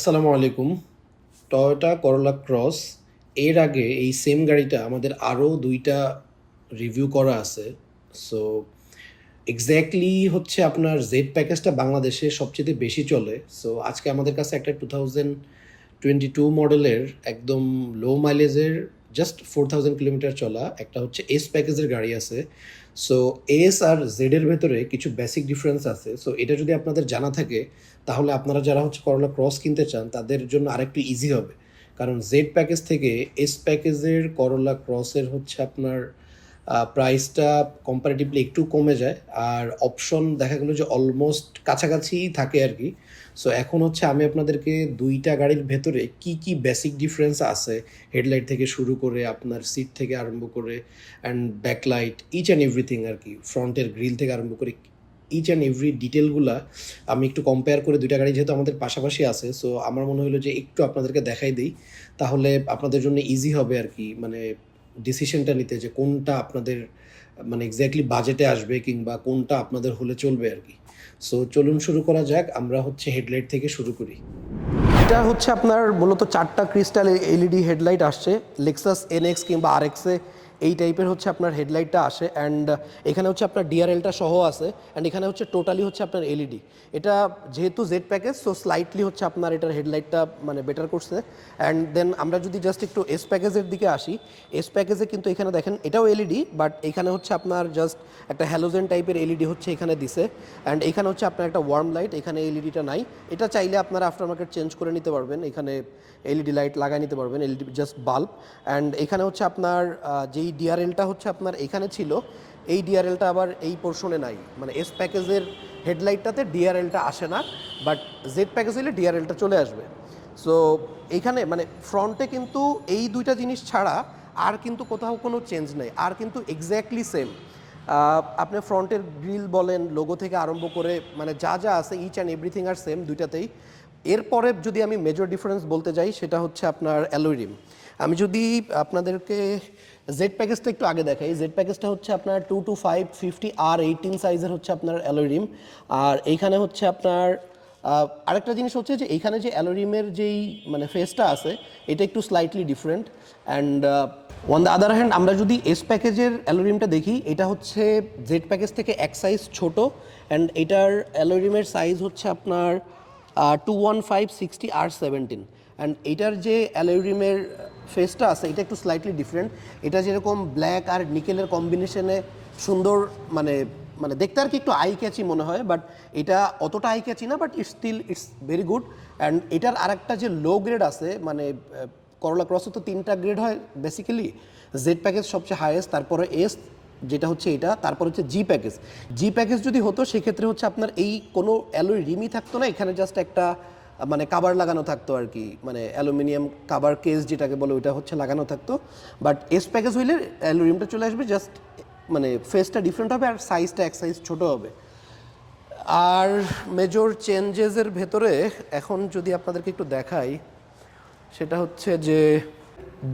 আসসালামু আলাইকুম। টয়োটা করলা ক্রস এর আগে এই সেম গাড়িটা আমাদের আরও দুইটা রিভিউ করা আছে। সো এক্স্যাক্টলি হচ্ছে আপনার জেড প্যাকেজটা বাংলাদেশে সবচেয়ে বেশি চলে। সো আজকে আমাদের কাছে একটা টু থাউজেন্ড টোয়েন্টি টু মডেলের একদম লো মাইলেজের জাস্ট ফোর থাউজেন্ড কিলোমিটার চলা, একটা হচ্ছে এস প্যাকেজের গাড়ি আছে। সো এস আর জেডের ভেতরে কিছু বেসিক ডিফারেন্স আছে। সো এটা যদি আপনাদের জানা থাকে, তাহলে আপনারা যারা হচ্ছে করলা ক্রস কিনতে চান, তাদের জন্য আরেকটু ইজি হবে। কারণ জেড প্যাকেজ থেকে এস প্যাকেজের করলা ক্রসের হচ্ছে আপনার প্রাইসটা কম্পারেটিভলি একটু কমে যায়। আর অপশন দেখা গেলো যে অলমোস্ট কাছাকাছি থাকে আর কি। সো এখন হচ্ছে আমি আপনাদেরকে দুইটা গাড়ির ভেতরে কি কি বেসিক ডিফারেন্স আছে হেডলাইট থেকে শুরু করে আপনার সিট থেকে আরম্ভ করে and backlight each and everything আর কি ফ্রন্টের গ্রিল থেকে আরম্ভ করে ইচ অ্যান্ড এভরি ডিটেলগুলা আমি একটু কম্পেয়ার করে দুইটা গাড়ি যেহেতু আমাদের পাশাপাশি আছে সো আমার মনে হলো যে একটু আপনাদেরকে দেখাই দিই, তাহলে আপনাদের জন্য ইজি হবে আর কি মানে ডিসিশনটা নিতে যে কোনটা আপনাদের মানে এক্স্যাক্টলি বাজেটে আসবে কিংবা কোনটা আপনাদের হলে চলবে আর কি। সো চলুন শুরু করা যাক, আমরা হচ্ছে হেডলাইট থেকে শুরু করি। এটা হচ্ছে আপনার মূলত চারটা ক্রিস্টাল এলইডি হেডলাইট আসছে লেক্সাস এনএক্স কিংবা আরএক্সে এই টাইপের হচ্ছে আপনার হেডলাইটটা আসে অ্যান্ড এখানে হচ্ছে আপনার ডিআরএলটা সহ আছে অ্যান্ড এখানে হচ্ছে টোটালি হচ্ছে আপনার এলইডি এটা যেহেতু জেড প্যাকেজ সো স্লাইটলি হচ্ছে আপনার এটার হেডলাইটটা মানে বেটার করছে। অ্যান্ড দেন আমরা যদি জাস্ট একটু এস প্যাকেজের দিকে আসি এস প্যাকেজে কিন্তু এখানে দেখেন এটাও এলইডি বাট এখানে হচ্ছে আপনার জাস্ট একটা হ্যালোজেন টাইপের এলইডি হচ্ছে এখানে দিছে। অ্যান্ড এখানে হচ্ছে আপনার একটা ওয়ার্ম লাইট এখানে এলইডিটা নাই। এটা চাইলে আপনারা আফটার মার্কেট চেঞ্জ করে নিতে পারবেন। এখানে এলইডি লাইট লাগাই নিতে পারবেন এলইডি জাস্ট বাল্ব অ্যান্ড এখানে হচ্ছে আপনার আহ, যেই ডিআরএলটা হচ্ছে আপনার এখানে ছিল, এই ডিআরএলটা আবার এই পোর্শনে নাই। মানে এস প্যাকেজের হেডলাইটটাতে ডিআরএলটা আসে না বাট জেড প্যাকেজ হলে ডিআরএলটা চলে আসবে। সো এইখানে মানে ফ্রন্টে কিন্তু এই দুইটা জিনিস ছাড়া আর কিন্তু কোথাও কোনো চেঞ্জ নেই, আর কিন্তু এক্স্যাক্টলি সেম আপনি ফ্রন্টের গ্রিল বলেন, লোগো থেকে আরম্ভ করে মানে যা যা আছে ইচ অ্যান্ড এভরিথিং আর সেম দুইটাতেই। এরপরে যদি আমি মেজর ডিফারেন্স বলতে যাই, সেটা হচ্ছে আপনার অ্যালোরিম আমি যদি আপনাদেরকে জেড প্যাকেজটা একটু আগে দেখাই জেড প্যাকেজটা হচ্ছে আপনার two two five fifty R eighteen সাইজের হচ্ছে আপনার অ্যালোরিম আর এইখানে হচ্ছে আপনার আরেকটা জিনিস হচ্ছে যে, এইখানে যে অ্যালোরিমের যেই মানে ফেসটা আছে, এটা একটু slightly different and on the other hand আমরা যদি এস প্যাকেজের অ্যালোরিমটা দেখি, এটা হচ্ছে জেড প্যাকেজ থেকে এক সাইজ ছোট অ্যান্ড এটার অ্যালোরিমের সাইজ হচ্ছে আপনার two one five sixty R seventeen and এটার যে অ্যালোরিমের ফেসটা আছে, এটা একটু স্লাইটলি ডিফারেন্ট এটা যেরকম ব্ল্যাক আর নিকেলের কম্বিনেশনে সুন্দর মানে মানে দেখতে আর কি একটু আই ক্যাচি মনে হয় বাট এটা অতটা আই ক্যাচি না but it's still it's very good and এটার আরেকটা যে লো গ্রেড আছে মানে করলা ক্রসে তো তিনটা গ্রেড হয় বেসিক্যালি জেড প্যাকেজ সবচেয়ে হায়েস্ট তারপরে এস যেটা হচ্ছে এটা, তারপর হচ্ছে জি প্যাকেজ জি প্যাকেজ যদি হতো, সেক্ষেত্রে হচ্ছে আপনার এই কোনো অ্যালোই রিমই থাকতো না, এখানে জাস্ট একটা মানে কাবার লাগানো থাকতো আর কি মানে অ্যালুমিনিয়াম কাবার কেস যেটাকে বলে, ওইটা হচ্ছে লাগানো থাকতো। বাট এস প্যাকেজ হইলে অ্যালুমিনিয়ামটা চলে আসবে জাস্ট মানে ফেসটা ডিফারেন্ট হবে আর সাইজটা এক সাইজ ছোটো হবে। আর মেজর চেঞ্জেসের ভেতরে, এখন যদি আপনাদেরকে একটু দেখাই সেটা হচ্ছে যে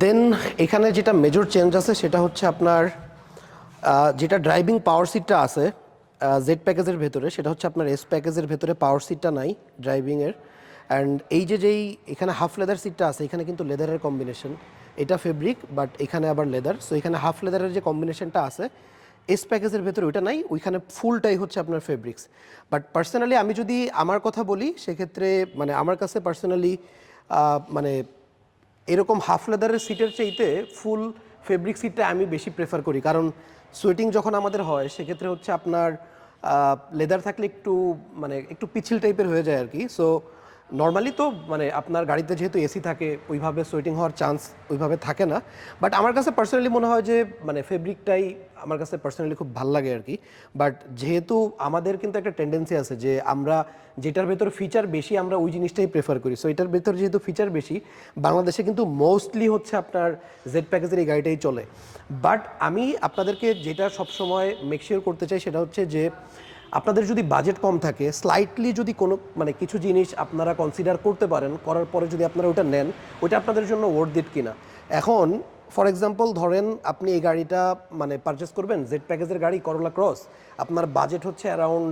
দেন এখানে যেটা মেজর চেঞ্জ আছে সেটা হচ্ছে আপনার যেটা ড্রাইভিং পাওয়ার সিটটা আছে জেড প্যাকেজের ভেতরে, সেটা হচ্ছে আপনার এস প্যাকেজের ভেতরে পাওয়ার সিটটা নাই ড্রাইভিংয়ের অ্যান্ড এই যে যেই এখানে হাফ লেদার সিটটা আছে, এখানে কিন্তু লেদারের কম্বিনেশন এটা ফেব্রিক বাট এখানে আবার লেদার সো এখানে হাফ লেদারের যে কম্বিনেশনটা আছে এস প্যাকেজের ভেতরে ওইটা নাই, ওইখানে ফুলটাই হচ্ছে আপনার ফেব্রিক্স বাট পার্সোনালি আমি যদি আমার কথা বলি, সেক্ষেত্রে মানে আমার কাছে পার্সোনালি মানে এরকম হাফ লেদারের সিটের চাইতে ফুল ফেব্রিক সিটটা আমি বেশি প্রেফার করি। কারণ সোয়েটিং যখন আমাদের হয়, সেক্ষেত্রে হচ্ছে আপনার লেদার থাকলে একটু মানে একটু পিছিল টাইপের হয়ে যায় আর কি। সো নর্মালি তো মানে আপনার গাড়িতে যেহেতু এসি থাকে, ওইভাবে সোয়েটিং হওয়ার চান্স ওইভাবে থাকে না। বাট আমার কাছে পার্সোনালি মনে হয় যে মানে ফেব্রিকটাই আমার কাছে পার্সোনালি খুব ভালো লাগে আর কি। বাট যেহেতু আমাদের কিন্তু একটা টেন্ডেন্সি আছে যে, আমরা যেটার ভেতর ফিচার বেশি, আমরা ওই জিনিসটাই প্রেফার করি। সো এটার ভেতর যেহেতু ফিচার বেশি, বাংলাদেশে কিন্তু মোস্টলি হচ্ছে আপনার জেড প্যাকেজের এই গাড়িটাই চলে। বাট আমি আপনাদেরকে যেটা সবসময় মেকশিওর করতে চাই, সেটা হচ্ছে যে আপনাদের যদি বাজেট কম থাকে স্লাইটলি যদি কোনো মানে কিছু জিনিস আপনারা কনসিডার করতে পারেন, করার পরে যদি আপনারা ওটা নেন, ওইটা আপনাদের জন্য ওয়ার্ড দিট কিনা। এখন ফর এক্সাম্পল ধরেন আপনি এই গাড়িটা মানে পারচেস করবেন জেড প্যাকেজের গাড়ি করলা ক্রস আপনার বাজেট হচ্ছে অ্যারাউন্ড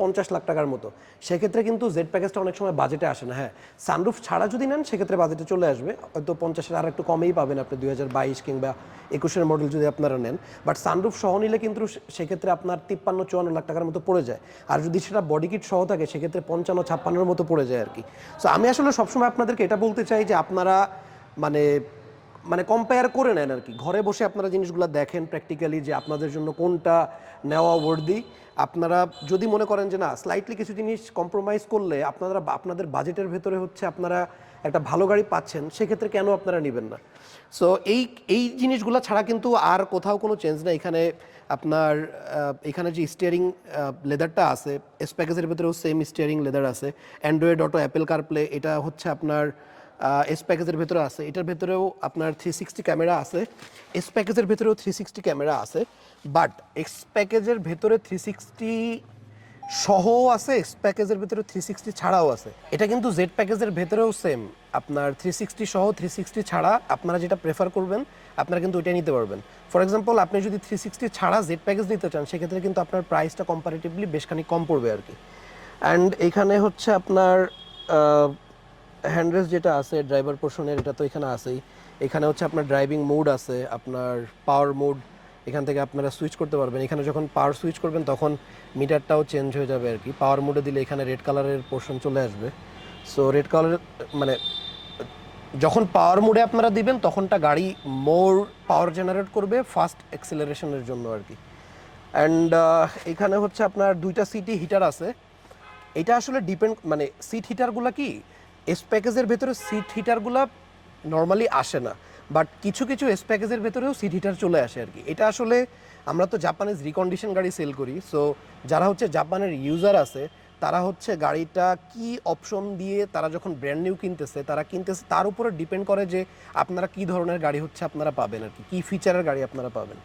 পঞ্চাশ লাখ টাকার মতো। সেক্ষেত্রে কিন্তু জেড প্যাকেজটা অনেক সময় বাজেটে আসে না হ্যাঁ। সানরুফ ছাড়া যদি নেন, সেক্ষেত্রে বাজেটে চলে আসবে। হয়তো পঞ্চাশের আর একটু কমেই পাবেন আপনি, দুই হাজার বাইশ কিংবা একুশের মডেল যদি আপনারা নেন। বাট সানরুফ সহ নিলে কিন্তু সেক্ষেত্রে আপনার তিপ্পান্ন, চুয়ান্ন লাখ টাকার মতো পড়ে যায়। আর যদি সেটা বডি কিট সহ থাকে, সেক্ষেত্রে পঞ্চান্ন, ছাপ্পান্নর মতো পড়ে যায় আর কি। সো আমি আসলে সবসময় আপনাদেরকে এটা বলতে চাই যে আপনারা মানে মানে কম্পেয়ার করে নেন আর কি। ঘরে বসে আপনারা জিনিসগুলো দেখেন প্র্যাকটিক্যালি যে আপনাদের জন্য কোনটা নেওয়া ওয়ার্দি আপনারা যদি মনে করেন যে না স্লাইটলি কিছু জিনিস কম্প্রোমাইজ করলে আপনারা আপনাদের বাজেটের ভেতরে হচ্ছে আপনারা একটা ভালো গাড়ি পাচ্ছেন, সেক্ষেত্রে কেন আপনারা নেবেন না? সো এই এই জিনিসগুলো ছাড়া কিন্তু আর কোথাও কোনো চেঞ্জ নেই। এখানে আপনার এখানে যে স্টিয়ারিং লেদারটা আছে এস প্যাকেজের ভেতরেও সেম স্টিয়ারিং লেদার আছে। অ্যান্ড্রয়েড অটো অ্যাপেল কারপ্লে এটা হচ্ছে আপনার এস প্যাকেজের ভেতরে আছে। এটার ভেতরেও আপনার থ্রি সিক্সটি ক্যামেরা আছে। এস প্যাকেজের ভেতরেও থ্রি সিক্সটি ক্যামেরা আছে। বাট এক্স প্যাকেজের ভেতরে থ্রি সিক্সটি সহ আছে এক্স প্যাকেজের ভেতরে থ্রি সিক্সটি ছাড়াও আছে। এটা কিন্তু জেড প্যাকেজের ভেতরেও সেম আপনার থ্রি সিক্সটি সহ থ্রি সিক্সটি ছাড়া আপনারা যেটা প্রেফার করবেন, আপনারা কিন্তু ওইটাই নিতে পারবেন। ফর এক্সাম্পল আপনি যদি থ্রি সিক্সটি ছাড়া জেড প্যাকেজ নিতে চান, সেক্ষেত্রে কিন্তু আপনার প্রাইসটা কম্পারেটিভলি বেশ খানিক কম পড়বে আর কি। অ্যান্ড এখানে হচ্ছে আপনার হ্যান্ডরেস যেটা আছে ড্রাইভার পোর্শনের এটা তো এখানে আছেই। এখানে হচ্ছে আপনার ড্রাইভিং মোড আছে, আপনার পাওয়ার মোড এখান থেকে আপনারা সুইচ করতে পারবেন। এখানে যখন পাওয়ার সুইচ করবেন, তখন মিটারটাও চেঞ্জ হয়ে যাবে আর কি পাওয়ার মোডে দিলে এখানে রেড কালারের পোর্শন চলে আসবে। সো রেড কালারের মানে যখন পাওয়ার মোডে আপনারা দিবেন, তখনটা গাড়ি মোর পাওয়ার জেনারেট করবে ফাস্ট অ্যাক্সেলারেশনের জন্য আর কি অ্যান্ড এখানে হচ্ছে আপনার দুইটা সিটি হিটার আছে। এটা আসলে ডিপেন্ড মানে সিট হিটারগুলো কি? এস প্যাকেজের ভেতরে সিট হিটারগুলো নর্মালি আসে না বাট কিছু কিছু এস প্যাকেজের ভেতরেও সিট হিটার চলে আসে আর কি। এটা আসলে আমরা তো জাপানিজ রিকন্ডিশন গাড়ি সেল করি সো যারা হচ্ছে জাপানের ইউজার আছে, তারা হচ্ছে গাড়িটা কি অপশন দিয়ে তারা যখন ব্র্যান্ড নিউ কিনতেছে, তারা কিনতেছে, তার উপরে ডিপেন্ড করে যে আপনারা কি ধরনের গাড়ি হচ্ছে আপনারা পাবেন আর কি, কী ফিচারের গাড়ি আপনারা পাবেন।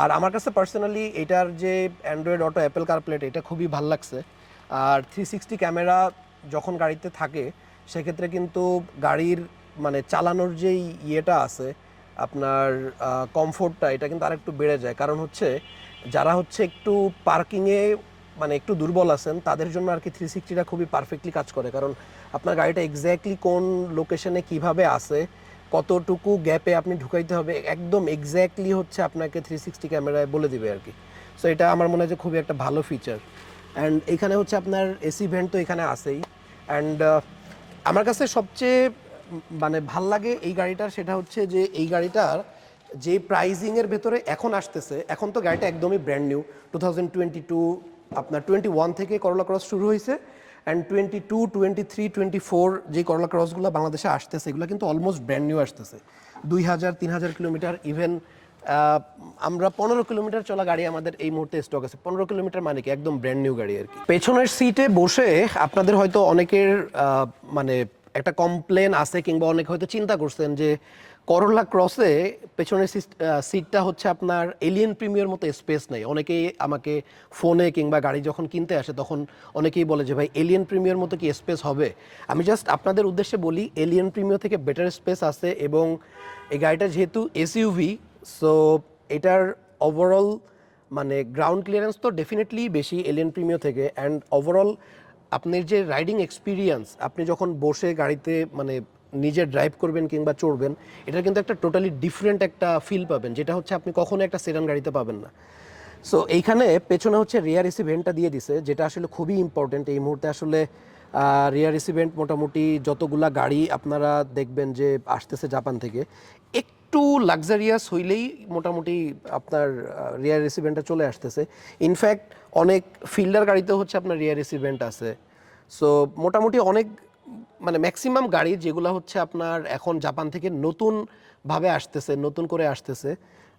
আর আমার কাছে পার্সোনালি এটার যে অ্যান্ড্রয়েড অটো অ্যাপেল কারপ্লেট এটা খুবই ভালো লাগছে। আর থ্রি সিক্সটি ক্যামেরা যখন গাড়িতে থাকে সেক্ষেত্রে কিন্তু গাড়ির মানে চালানোর যেই ইয়েটা আছে, আপনার কমফোর্টটা এটা কিন্তু আরেকটু বেড়ে যায়। কারণ হচ্ছে, যারা হচ্ছে একটু পার্কিংয়ে মানে একটু দুর্বল আছেন, তাদের জন্য আর কি থ্রি সিক্সটিটা খুবই পারফেক্টলি কাজ করে। কারণ আপনার গাড়িটা এক্স্যাক্টলি কোন লোকেশনে কীভাবে আছে, কতটুকু গ্যাপে আপনি ঢুকাইতে হবে, একদম এক্স্যাক্টলি হচ্ছে আপনাকে থ্রি সিক্সটি ক্যামেরায় বলে দিবে আর কি। সো এটা আমার মনে হয় যে খুবই একটা ভালো ফিচার অ্যান্ড এখানে হচ্ছে আপনার এসি ভেন্ট তো এখানে আসেই অ্যান্ড আমার কাছে সবচেয়ে মানে ভালো লাগে এই গাড়িটার সেটা হচ্ছে যে এই গাড়িটার যে প্রাইজিংয়ের ভেতরে এখন আসতেছে, এখন তো গাড়িটা একদমই brand new two thousand twenty two আপনার টোয়েন্টি ওয়ান থেকে করলা ক্রস শুরু হয়েছে and twenty two twenty three twenty four যে করলা ক্রসগুলো বাংলাদেশে আসতেছে, এগুলো কিন্তু অলমোস্ট ব্র্যান্ড নিউ আসতেছে। দুই হাজার, তিন হাজার কিলোমিটার ইভেন আমরা পনেরো কিলোমিটার চলা গাড়ি আমাদের এই মুহূর্তে স্টক আছে। পনেরো কিলোমিটার মানে কি? একদম ব্র্যান্ড নিউ গাড়ি আর কি। পেছনের সিটে বসে আপনাদের হয়তো অনেকের মানে একটা কমপ্লেন আছে কিংবা অনেকে হয়তো চিন্তা করছেন যে করোলা ক্রসে পেছনের সিটটা হচ্ছে আপনার এলিয়েন প্রিমিয়ার মতো স্পেস নেই। অনেকেই আমাকে ফোনে কিংবা গাড়ি যখন কিনতে আসে, তখন অনেকেই বলে যে, ভাই এলিয়েন প্রিমিয়ার মতো কি স্পেস হবে? আমি জাস্ট আপনাদের উদ্দেশ্যে বলি এলিয়েন প্রিমিয়ার থেকে বেটার স্পেস আছে এবং এই গাড়িটা যেহেতু এসইউভি সো এটার ওভারঅল মানে গ্রাউন্ড ক্লিয়ারেন্স তো ডেফিনেটলি বেশি এলিয়েন প্রিমিয়ার থেকে অ্যান্ড ওভারঅল আপনার যে রাইডিং এক্সপিরিয়েন্স আপনি যখন বসে গাড়িতে মানে নিজে ড্রাইভ করবেন কিংবা চড়বেন এটা কিন্তু একটা টোটালি ডিফারেন্ট একটা ফিল পাবেন, যেটা হচ্ছে আপনি কখনো একটা সেরান গাড়িতে পাবেন না। সো এইখানে পেছনে হচ্ছে রিয়ার ভেন্টটা দিয়ে দিছে, যেটা আসলে খুবই ইম্পর্টেন্ট এই মুহূর্তে আসলে রিয়ার ভেন্ট মোটামুটি যতগুলা গাড়ি আপনারা দেখবেন যে আসতেছে জাপান থেকে একটু লাক্সারিয়াস হইলেই মোটামুটি আপনার রিয়ার রেসিভেন্টটা চলে আসতেছে। ইনফ্যাক্ট অনেক ফিল্ডার গাড়িতেও হচ্ছে আপনার রিয়ার রেসিভেন্ট আছে। সো মোটামুটি অনেক মানে ম্যাক্সিমাম গাড়ি যেগুলো হচ্ছে আপনার এখন জাপান থেকে নতুনভাবে আসতেছে, নতুন করে আসতেছে।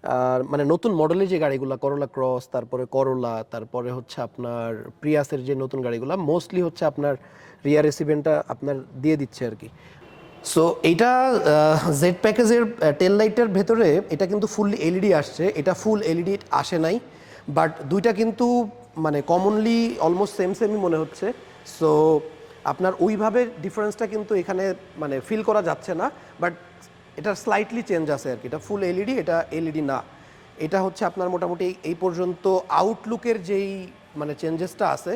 আর মানে নতুন মডেলের যে গাড়িগুলো করোলা ক্রস তারপরে করোলা তারপরে হচ্ছে আপনার প্রিয়াসের যে নতুন গাড়িগুলো মোস্টলি হচ্ছে আপনার রিয়ার রেসিভেন্টটা আপনার দিয়ে দিচ্ছে আর কি। সো এটা জেড প্যাকেজের টেল লাইটের ভেতরে এটা কিন্তু ফুললি এলইডি আসছে। এটা ফুল এলইডি আসে নাই বাট দুইটা কিন্তু মানে কমনলি অলমোস্ট সেম সেমই মনে হচ্ছে। সো আপনার ওইভাবে ডিফারেন্সটা কিন্তু এখানে মানে ফিল করা যাচ্ছে না বাট এটা স্লাইটলি চেঞ্জ আছে আর কি। এটা ফুল এলইডি এটা এলইডি না। এটা হচ্ছে আপনার মোটামুটি এই পর্যন্ত আউটলুকের যেই মানে চেঞ্জেসটা আছে।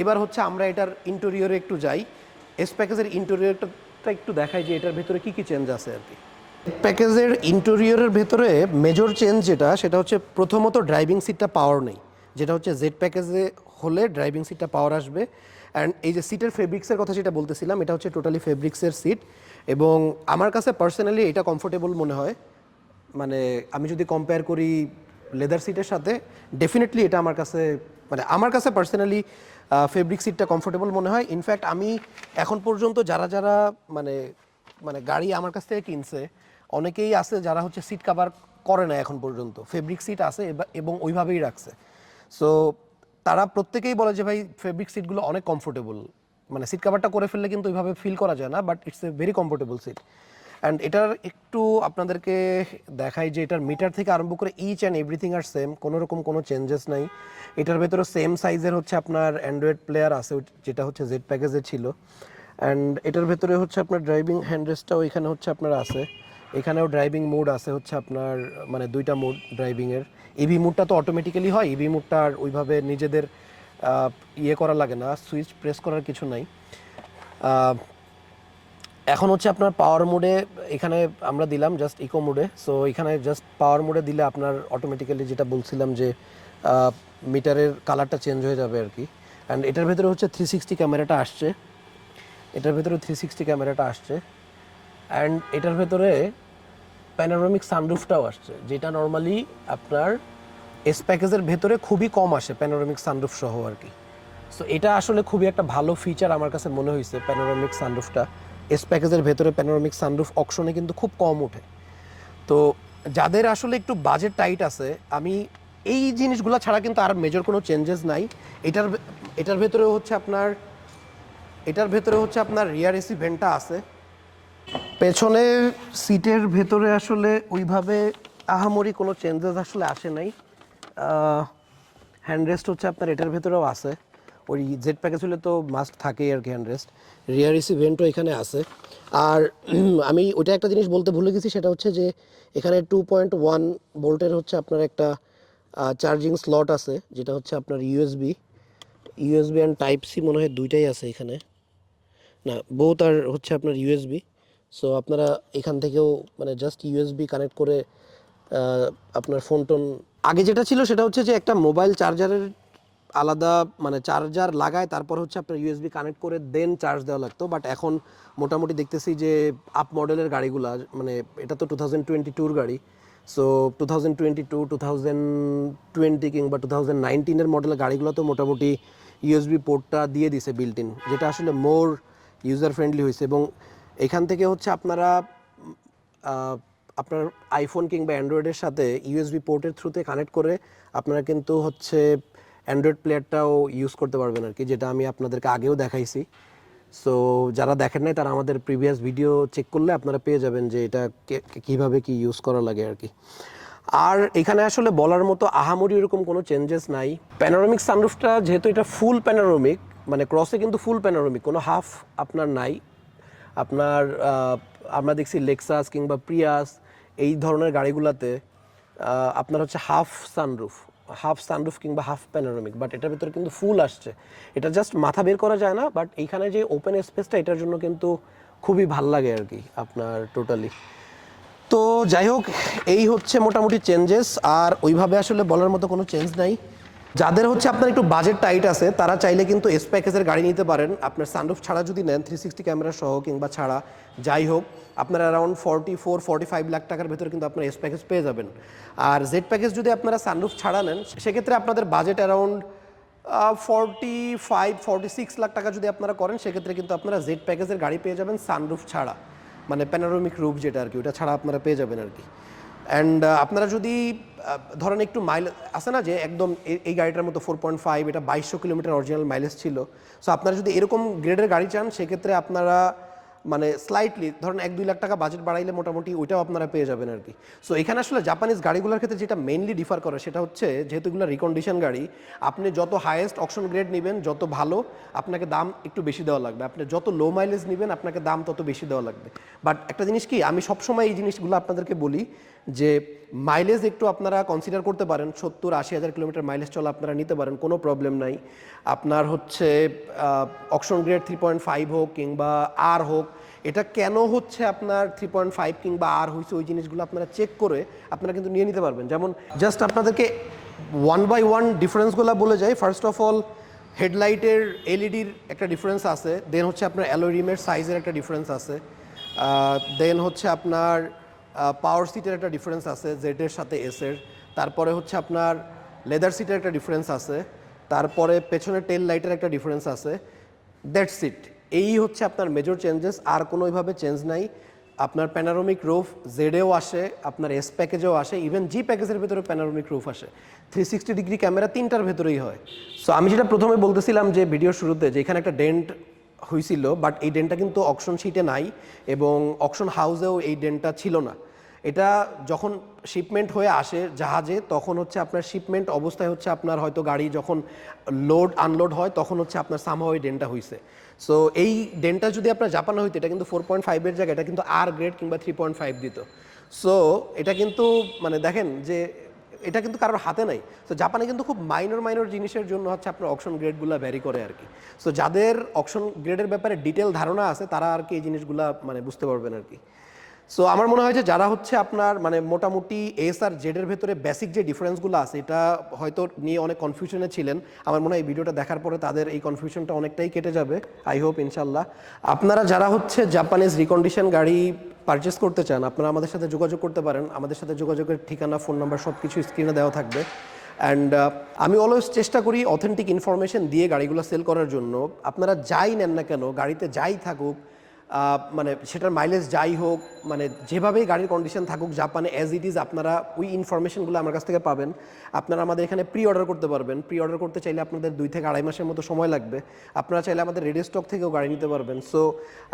এবার হচ্ছে আমরা এটার ইন্টেরিয়রে একটু যাই। এস প্যাকেজের ইন্টেরিয়রটা একটু দেখাই যে এটার ভেতরে কি কি চেঞ্জ আছে আর কি। প্যাকেজের ইন্টেরিয়রের ভেতরে মেজর চেঞ্জ যেটা, সেটা হচ্ছে প্রথমত ড্রাইভিং সিটটা পাওয়ার নেই। যেটা হচ্ছে জেড প্যাকেজে হলে ড্রাইভিং সিটটা পাওয়ার আসবে। অ্যান্ড এই যে সিটের ফেব্রিক্সের কথা যেটা বলতেছিলাম, এটা হচ্ছে টোটালি ফেব্রিক্সের সিট এবং আমার কাছে পার্সোনালি এটা কমফোর্টেবল মনে হয়। মানে আমি যদি কম্পেয়ার করি লেদার সিটের সাথে ডেফিনেটলি এটা আমার কাছে মানে আমার কাছে পার্সোনালি ফেব্রিক সিটটা কমফোর্টেবল মনে হয়। ইনফ্যাক্ট আমি এখন পর্যন্ত যারা যারা মানে মানে গাড়ি আমার কাছ থেকে কিনছে, অনেকেই আছে যারা হচ্ছে সিট কাভার করে না এখন পর্যন্ত। ফেব্রিক সিট আছে এবা- ওইভাবেই রাখছে। সো তারা প্রত্যেকেই বলে যে, ভাই ফেব্রিক সিটগুলো অনেক কমফোর্টেবল মানে সিট কাভারটা করে ফেললে কিন্তু ওইভাবে ফিল করা যায় না but it's a very comfortable seat and এটার একটু আপনাদেরকে দেখাই যে এটার মিটার থেকে আরম্ভ করে ইচ অ্যান্ড এভরিথিং আর সেম কোনো রকম কোনো চেঞ্জেস নাই। এটার ভেতরে সেম সাইজের হচ্ছে আপনার অ্যান্ড্রয়েড প্লেয়ার আছে যেটা হচ্ছে জেড প্যাকেজে ছিল। অ্যান্ড এটার ভেতরে হচ্ছে আপনার ড্রাইভিং হ্যান্ডরেস্টটাও এখানে হচ্ছে আপনার আছে। এখানেও ড্রাইভিং মোড আছে হচ্ছে আপনার মানে দুইটা মোড ড্রাইভিংয়ের ইভি মোডটা তো অটোমেটিক্যালি হয় ইভি মোডটা আর ওইভাবে নিজেদের ইয়ে করা লাগে না সুইচ প্রেস করার কিছু নাই। এখন হচ্ছে আপনার পাওয়ার মোডে এখানে আমরা দিলাম জাস্ট ইকো মোডে সো এখানে জাস্ট পাওয়ার মোডে দিলে আপনার অটোমেটিক্যালি যেটা বলছিলাম যে মিটারের কালারটা চেঞ্জ হয়ে যাবে আর কি অ্যান্ড এটার ভেতরে হচ্ছে থ্রি সিক্সটি ক্যামেরাটা আসছে। এটার ভেতরে থ্রি সিক্সটি ক্যামেরাটা আসছে। অ্যান্ড এটার ভেতরে প্যানোরামিক সানরুফটাও আসছে, যেটা নর্মালি আপনার এস প্যাকেজের ভেতরে খুবই কম আসে প্যানোরামিক সানরুফ সহ আর কি সো এটা আসলে খুবই একটা ভালো ফিচার আমার কাছে মনে হয়েছে প্যানোরামিক সানরুফটা এস প্যাকেজের ভেতরে প্যানোরামিক সানরুফ অপশনে কিন্তু খুব কম ওঠে। তো যাদের আসলে একটু বাজেট টাইট আছে, আমি এই জিনিসগুলো ছাড়া কিন্তু আর মেজর কোনো চেঞ্জেস নাই। এটার এটার ভেতরে হচ্ছে আপনার, এটার ভেতরে হচ্ছে আপনার রিয়ার এসি ভেন্টটা আছে। পেছনে সিটের ভেতরে আসলে ওইভাবে আহামরি কোনো চেঞ্জেস আসলে আসে নাই। হ্যান্ডরেস্ট হচ্ছে আপনার এটার ভেতরেও আছে। ওই জেড প্যাকেজ হলে তো মাস্ট থাকেই আর কি হ্যান্ডরেস্ট রিয়ার এসি ভেন্টও এখানে আছে। আর আমি ওইটা একটা জিনিস বলতে ভুলে গেছি, সেটা হচ্ছে যে এখানে টু পয়েন্ট ওয়ান ভোল্টের হচ্ছে আপনার একটা চার্জিং স্লট আছে, যেটা হচ্ছে আপনার USB USB and type C মনে হয় দুইটাই আছে এখানে। না বোথ আর হচ্ছে আপনার ইউএসবি সো আপনারা এখান থেকেও মানে জাস্ট ইউএসবি কানেক্ট করে আপনার ফোন টোন আগে যেটা ছিল সেটা হচ্ছে যে একটা মোবাইল চার্জারের আলাদা মানে চার্জার লাগায়, তারপর হচ্ছে আপনার ইউএসবি কানেক্ট করে দেন চার্জ দেওয়া লাগতো। বাট এখন মোটামুটি দেখতেছি যে আপ মডেলের গাড়িগুলো মানে এটা তো টু থাউজেন্ড টোয়েন্টি টুর গাড়ি। So two thousand twenty two two thousand twenty কিংবা টু থাউজেন্ড নাইনটিনের মডেলের গাড়িগুলো তো মোটামুটি ইউএসবি পোর্টটা দিয়ে দিছে বিল্ট ইন যেটা আসলে মোর ইউজার ফ্রেন্ডলি হয়েছে। এবং এখান থেকে হচ্ছে আপনারা আপনার আইফোন কিংবা অ্যান্ড্রয়েডের সাথে ইউএসবি পোর্টের থ্রুতে কানেক্ট করে আপনারা কিন্তু হচ্ছে অ্যান্ড্রয়েড প্লেয়ারটাও ইউজ করতে পারবেন আর কি, যেটা আমি আপনাদেরকে আগেও দেখাইছি। সো যারা দেখেন নাই, তারা আমাদের প্রিভিয়াস ভিডিও চেক করলে আপনারা পেয়ে যাবেন যে এটা কীভাবে কি ইউজ করা লাগে আর কি। আর এখানে আসলে বলার মতো আহামরি এরকম কোনো চেঞ্জেস নাই। প্যানোরামিক সানরুফটা যেহেতু এটা ফুল প্যানোরামিক মানে ক্রসে কিন্তু ফুল প্যানোরামিক কোনো হাফ আপনার নাই। আপনার আমরা দেখছি লেক্সাস কিংবা প্রিয়াস এই ধরনের গাড়িগুলোতে আপনার হচ্ছে হাফ সানরুফ হাফ সানরুফ কিংবা হাফ প্যানোরামিক বাট এটার ভিতরে কিন্তু ফুল আসছে। এটা জাস্ট মাথা বের করা যায় না বাট এইখানে যে ওপেন স্পেসটা এটার জন্য কিন্তু খুবই ভালো লাগে আর কি আপনার টোটালি তো যাই হোক, এই হচ্ছে মোটামুটি চেঞ্জেস আর ওইভাবে আসলে বলার মতো কোনো চেঞ্জ নাই। যাদের হচ্ছে আপনার একটু বাজেট টাইট আছে, তারা চাইলে কিন্তু এস প্যাকেজের গাড়ি নিতে পারেন। আপনার সানরুফ ছাড়া যদি নেন থ্রি সিক্সটি ক্যামেরা সহ কিংবা ছাড়া, যাই হোক। আপনার around forty four forty five lakh টাকার ভেতরে কিন্তু আপনার এস প্যাকেজ পেয়ে যাবেন। আর জেড প্যাকেজ যদি আপনারা সানরুফ ছাড়া নেন, সেক্ষেত্রে আপনাদের budget around forty five forty six lakh টাকা যদি আপনারা করেন, সেক্ষেত্রে কিন্তু আপনারা জেড প্যাকেজের গাড়ি পেয়ে যাবেন সানরুফ ছাড়া। মানে প্যানোরামিক রুফ যেটা আর কি, ওটা ছাড়া আপনারা পেয়ে যাবেন আর কি। অ্যান্ড আপনারা যদি ধরেন একটু মাইল আছে না যে একদম এই গাড়িটার মতো ফোর পয়েন্ট ফাইভ এটা বাইশশো কিলোমিটার অরিজিনাল মাইলেজ ছিল। সো আপনারা যদি এরকম গ্রেডের গাড়ি চান, সেক্ষেত্রে আপনারা মানে স্লাইটলি ধরেন এক দুই লাখ টাকা বাজেট বাড়াইলে মোটামুটি ওইটাও আপনারা পেয়ে যাবেন আর কি। সো এখানে আসলে জাপানিজ গাড়িগুলোর ক্ষেত্রে যেটা মেইনলি ডিফার করে সেটা হচ্ছে যেহেতু এগুলো রিকন্ডিশন গাড়ি, আপনি যত হায়েস্ট অপশন গ্রেড নেবেন, যত ভালো আপনাকে দাম একটু বেশি দেওয়া লাগবে। আপনি যত লো মাইলেজ নেবেন, আপনাকে দাম তত বেশি দেওয়া লাগবে। বাট একটা জিনিস কি, আমি সবসময় এই জিনিসগুলো আপনাদেরকে বলি যে মাইলেজ একটু আপনারা কনসিডার করতে পারেন, সত্তর আশি হাজার কিলোমিটার মাইলেজ চলা আপনারা নিতে পারেন, কোনো প্রবলেম নাই। আপনার হচ্ছে auction grade three point five হোক কিংবা আর হোক, এটা কেন হচ্ছে আপনার থ্রি পয়েন্ট ফাইভ কিংবা আর হয়েছে ওই জিনিসগুলো আপনারা চেক করে আপনারা কিন্তু নিয়ে নিতে পারবেন। যেমন জাস্ট আপনাদেরকে ওয়ান বাই ওয়ান ডিফারেন্সগুলো বলে যাই ফার্স্ট অফ অল হেডলাইটের এলইডির একটা ডিফারেন্স আছে দেন হচ্ছে আপনার অ্যালোরিমের সাইজের একটা ডিফারেন্স আছে দেন হচ্ছে আপনার পাওয়ার সিটের একটা ডিফারেন্স আছে জেডের সাথে এসের তারপরে হচ্ছে আপনার লেদার সিটের একটা ডিফারেন্স আছে। তারপরে পেছনের টেল লাইটের একটা ডিফারেন্স আছে। দ্যাটস ইট এই হচ্ছে আপনার মেজর চেঞ্জেস আর কোনো ওইভাবে চেঞ্জ নাই। আপনার প্যানারোমিক রুফ জেডেও আসে, আপনার এস প্যাকেজেও আসে ইভেন জি প্যাকেজের ভেতরে প্যানারোমিক রুফ আসে। থ্রি সিক্সটি ডিগ্রি ক্যামেরা তিনটার ভেতরেই হয়। সো আমি যেটা প্রথমে বলতেছিলাম যে ভিডিওর শুরুতে, যে এখানে একটা ডেন্ট হয়েছিল বাট এই ডেনটা কিন্তু অকশন শিটে নাই এবং অকশন হাউসেও এই ডেনটা ছিল না। এটা যখন শিপমেন্ট হয়ে আসে জাহাজে, তখন হচ্ছে আপনার শিপমেন্ট অবস্থায় হচ্ছে আপনার হয়তো গাড়ি যখন লোড আনলোড হয়, তখন হচ্ছে আপনার সামহাও এই ডেনটা হয়েছে সো এই ডেনটা যদি আপনার জাপানে হইতো, এটা কিন্তু ফোর পয়েন্ট ফাইভের জায়গায়, এটা কিন্তু আর গ্রেড কিংবা থ্রি পয়েন্ট ফাইভ দিত। সো এটা কিন্তু মানে দেখেন যে এটা কিন্তু কারোর হাতে নাই। তো জাপানে কিন্তু খুব মাইনর মাইনর জিনিসের জন্য হচ্ছে আপনার অপশন গ্রেডগুলো ভ্যারি করে আর কি তো যাদের অপশন গ্রেডের ব্যাপারে ডিটেল ধারণা আছে, তারা আর কি এই জিনিসগুলো মানে বুঝতে পারবেন আর কি সো আমার মনে হয় যে যারা হচ্ছে আপনার মানে মোটামুটি এস আর জেডের ভেতরে বেসিক যে ডিফারেন্সগুলো আছে, এটা হয়তো নিয়ে অনেক কনফিউশনে ছিলেন। আমার মনে হয় এই ভিডিওটা দেখার পরে তাদের এই কনফিউশনটা অনেকটাই কেটে যাবে। আই হোপ ইনশাল্লাহ আপনারা যারা হচ্ছে জাপানিজ রিকন্ডিশন গাড়ি পারচেস করতে চান, আপনারা আমাদের সাথে যোগাযোগ করতে পারেন। আমাদের সাথে যোগাযোগের ঠিকানা ফোন নাম্বার সব কিছু স্ক্রিনে দেওয়া থাকবে। অ্যান্ড আমি অলওয়েজ চেষ্টা করি অথেন্টিক ইনফরমেশন দিয়ে গাড়িগুলো সেল করার জন্য। আপনারা যাই নেন না কেন, গাড়িতে যাই থাকুক মানে সেটার মাইলেজ যাই হোক মানে যেভাবেই গাড়ির কন্ডিশন থাকুক জাপানে অ্যাজ ইট ইজ আপনারা ওই ইনফরমেশনগুলো আমার কাছ থেকে পাবেন। আপনারা আমাদের এখানে প্রি অর্ডার করতে পারবেন। প্রি অর্ডার করতে চাইলে আপনাদের দুই থেকে আড়াই মাসের মতো সময় লাগবে। আপনারা চাইলে আমাদের রেডি স্টক থেকেও গাড়ি নিতে পারবেন। সো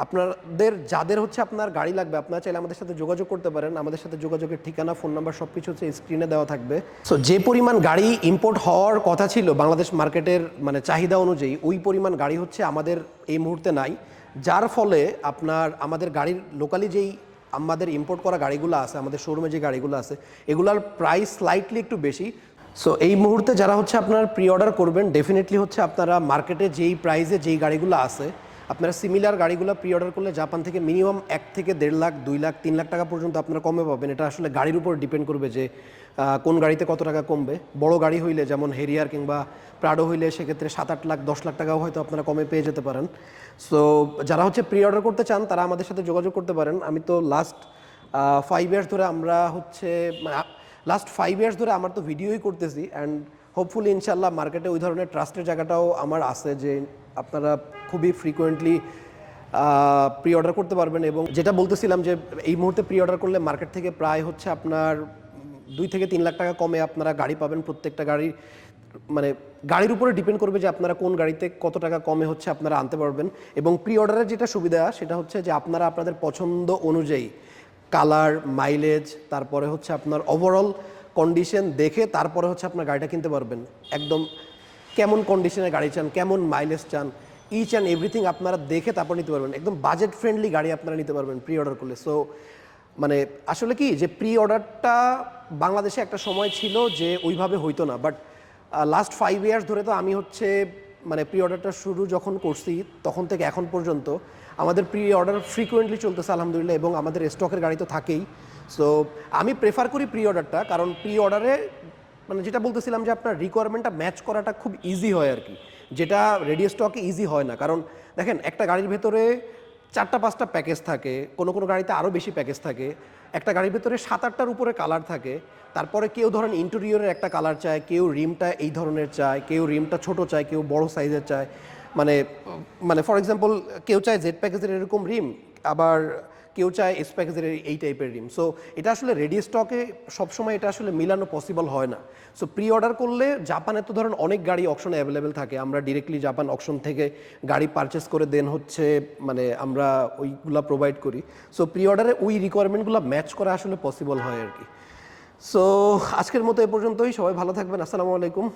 আপনাদের যাদের হচ্ছে আপনার গাড়ি লাগবে, আপনারা চাইলে আমাদের সাথে যোগাযোগ করতে পারেন। আমাদের সাথে যোগাযোগের ঠিকানা ফোন নাম্বার সব কিছু হচ্ছে স্ক্রিনে দেওয়া থাকবে। সো যে পরিমাণ গাড়ি ইম্পোর্ট হওয়ার কথা ছিল, বাংলাদেশ মার্কেটের মানে চাহিদা অনুযায়ী, ওই পরিমাণ গাড়ি হচ্ছে আমাদের এই মুহূর্তে নাই। যার ফলে আপনার, আমাদের গাড়ির লোকালি যেই আমাদের ইম্পোর্ট করা গাড়িগুলো আছে, আমাদের শোরুমে যে গাড়িগুলো আছে, এগুলোর প্রাইস স্লাইটলি একটু বেশি। সো এই মুহূর্তে যারা হচ্ছে আপনার প্রি অর্ডার করবেন ডেফিনেটলি হচ্ছে আপনারা মার্কেটে যেই প্রাইসে যেই গাড়িগুলো আছে আপনারা সিমিলার গাড়িগুলো প্রি অর্ডার করলে জাপান থেকে মিনিমাম এক থেকে দেড় লাখ, দুই লাখ, তিন লাখ টাকা পর্যন্ত আপনারা কমে পাবেন। এটা আসলে গাড়ির উপর ডিপেন্ড করবে যে কোন গাড়িতে কত টাকা কমবে। বড় গাড়ি হইলে যেমন হেরিয়ার কিংবা প্রাডো হইলে সেক্ষেত্রে সাত আট লাখ, দশ লাখ টাকাও হয়তো আপনারা কমে পেয়ে যেতে পারেন। সো যারা হচ্ছে প্রি অর্ডার করতে চান, তারা আমাদের সাথে যোগাযোগ করতে পারেন। আমি তো লাস্ট ফাইভ ইয়ার্স ধরে আমরা হচ্ছে লাস্ট ফাইভ ইয়ার্স ধরে আমার তো ভিডিওই করতেছি। অ্যান্ড হোপফুলি ইনশাল্লাহ মার্কেটে ওই ধরনের ট্রাস্টের জায়গাটাও আমার আছে যে আপনারা খুবই ফ্রিকোয়েন্টলি প্রি অর্ডার করতে পারবেন এবং যেটা বলতেছিলাম যে এই মুহূর্তে প্রি অর্ডার করলে মার্কেট থেকে প্রায় হচ্ছে আপনার দুই থেকে তিন লাখ টাকা কমে আপনারা গাড়ি পাবেন, প্রত্যেকটা গাড়ির মানে গাড়ির উপরে ডিপেন্ড করবে যে আপনারা কোন গাড়িতে কত টাকা কমে হচ্ছে আপনারা আনতে পারবেন এবং প্রি অর্ডারের যেটা সুবিধা সেটা হচ্ছে যে আপনারা আপনাদের পছন্দ অনুযায়ী কালার মাইলেজ তারপরে হচ্ছে আপনার ওভারঅল কন্ডিশন দেখে তারপরে হচ্ছে আপনার গাড়িটা কিনতে পারবেন। একদম কেমন কন্ডিশনের গাড়ি চান, কেমন মাইলেজ চান ইচ অ্যান্ড এভরিথিং আপনারা দেখে তারপর নিতে পারবেন। একদম বাজেট ফ্রেন্ডলি গাড়ি আপনারা নিতে পারবেন প্রি অর্ডার করলে। সো মানে আসলে কি যে প্রি অর্ডারটা বাংলাদেশে একটা সময় ছিল যে ওইভাবে হইতো না। বাট লাস্ট ফাইভ ইয়ার্স ধরে তো আমি হচ্ছে মানে প্রি অর্ডারটা শুরু যখন করছি, তখন থেকে এখন পর্যন্ত আমাদের প্রি অর্ডার ফ্রিকুয়েন্টলি চলতেছে আলহামদুলিল্লাহ এবং আমাদের স্টকের গাড়ি তো থাকেই। সো আমি প্রেফার করি প্রি অর্ডারটা কারণ প্রি অর্ডারে মানে যেটা বলতেছিলাম যে আপনার রিকোয়ারমেন্টটা ম্যাচ করাটা খুব ইজি হয় আর কি। যেটা রেডিও স্টকে ইজি হয় না। কারণ দেখেন, একটা গাড়ির ভেতরে চারটা, পাঁচটা প্যাকেজ থাকে, কোনো কোনো গাড়িতে আরও বেশি প্যাকেজ থাকে। একটা গাড়ির ভেতরে সাত আটটার উপরে কালার থাকে। তারপরে কেউ ধরেন ইন্টেরিয়রের একটা কালার চায়, কেউ রিমটা এই ধরনের চায়, কেউ রিমটা ছোট চায়, কেউ বড় সাইজের চায়। মানে মানে ফর এক্সাম্পল কেউ চায় জেড প্যাকেজের এরকম রিম, আবার কেউ চায় এসপ্যাকেজের এই টাইপের রিম সো এটা আসলে রেডি স্টকে সবসময় এটা আসলে মিলানো পসিবল হয় না। সো প্রি অর্ডার করলে জাপানে তো ধরেন অনেক গাড়ি অপশনে অ্যাভেলেবেল থাকে। আমরা ডিরেক্টলি জাপান অপশন থেকে গাড়ি পারচেস করে দেন হচ্ছে মানে আমরা ওইগুলা প্রোভাইড করি। সো প্রি অর্ডারে ওই রিকোয়ারমেন্টগুলো ম্যাচ করা আসলে পসিবল হয় আর কি। সো আজকের মতো এ পর্যন্তই। সবাই ভালো থাকবেন। আসসালামু আলাইকুম।